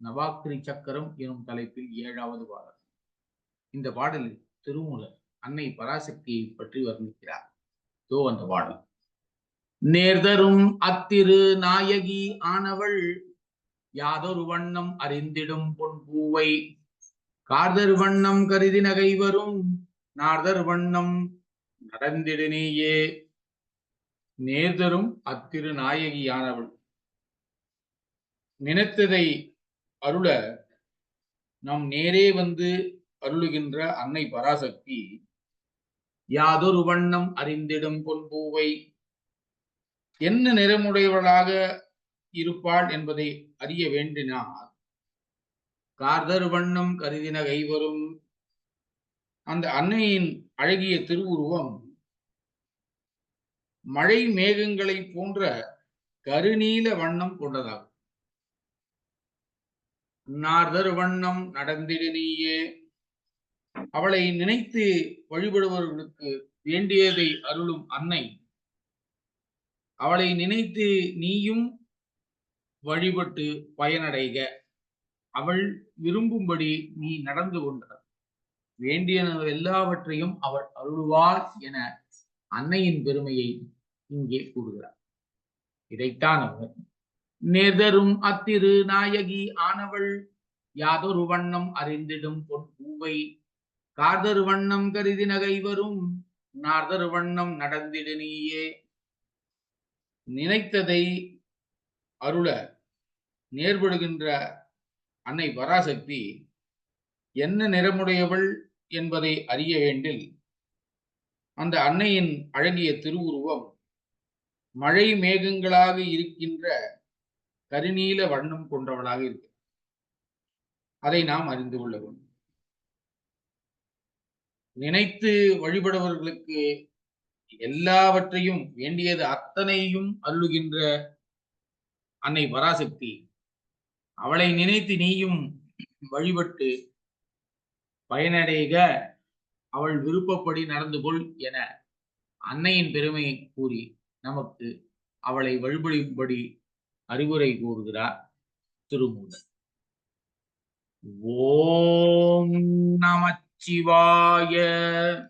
நவாக்கிரி சக்கரம் எனும் தலைப்பில் ஏழாவது பாடல். இந்த பாடலில் திருமூலர் அன்னை பராசக்தியை பற்றி வர்ணிக்கிறார். தோ அந்த பாடல். நேர்தரும் அத்திரு நாயகி ஆனவள் யாதொரு வண்ணம் அறிந்திடும் பொன் பூவை. கார்தர் வண்ணம் கருதி நகை வரும் நார்தர் வண்ணம் நடந்திடுனேயே நேர்தரும் அத்திரு நாயகியானவள் நினைத்ததை அருள நம் நேரே வந்து அருளுகின்ற அன்னை பராசக்தி. யாதொரு வண்ணம் அறிந்திடும் பொன்பூவை என்ன நிறமுடையவளாக இருப்பாள் என்பதை அறிய வேண்டினார் கார்தர் வண்ணம் கருதின கைவரும் அந்த அன்னையின் அழகிய திருவுருவம் மழை மேகங்களை போன்ற கருநீல வண்ணம் கொண்டதாகும். நார்தர் வண்ணம் நடந்திடு நீயே. அவளை நினைத்து வழிபடுபவர்களுக்கு வேண்டியதை அருளும் அன்னை. அவளை நினைத்து நீயும் வழிபட்டு பயனடைக. அவள் விரும்பும்படி நீ நடந்து கொண்டார் வேண்டிய எல்லாவற்றையும் அவள் அருள்வாள் என அன்னையின் பெருமையை இங்கே கூறுகிறார் இதைத்தான் அவர் நெதரும் அத்திரு நாயகி ஆனவள். யாதொரு வண்ணம் அறிந்திடும் பொன் பூவை. காதரு வண்ணம் கருதி நகை வரும் நார்தரு வண்ணம் நடந்திடு நீயே. நினைத்ததை அருள நேர்படுகின்ற அன்னை பராசக்தி என்ன நிறமுடையவள் என்பதை அறிய வேண்டில் அந்த அன்னையின் அழகிய திருவுருவம் மழை மேகங்களாக இருக்கின்ற கருநீல வண்ணம் கொண்டவளாக இருக்கு அதை நாம் அறிந்து கொள்ள வேண்டும். நினைத்து வழிபடுபவர்களுக்கு எல்லாவற்றையும் வேண்டியது அத்தனையும் அள்ளுகின்ற அன்னை பராசக்தி அவளை நினைத்து நீயும் வழிபட்டு பயனடைக அவள் விருப்பப்படி நடந்து கொள் என அன்னையின் பெருமையை கூறி நமக்கு அவளை வழிபடும்படி அறிவுரை கூறுகிறார் திருமூலர். ஓம் நமச்சிவாய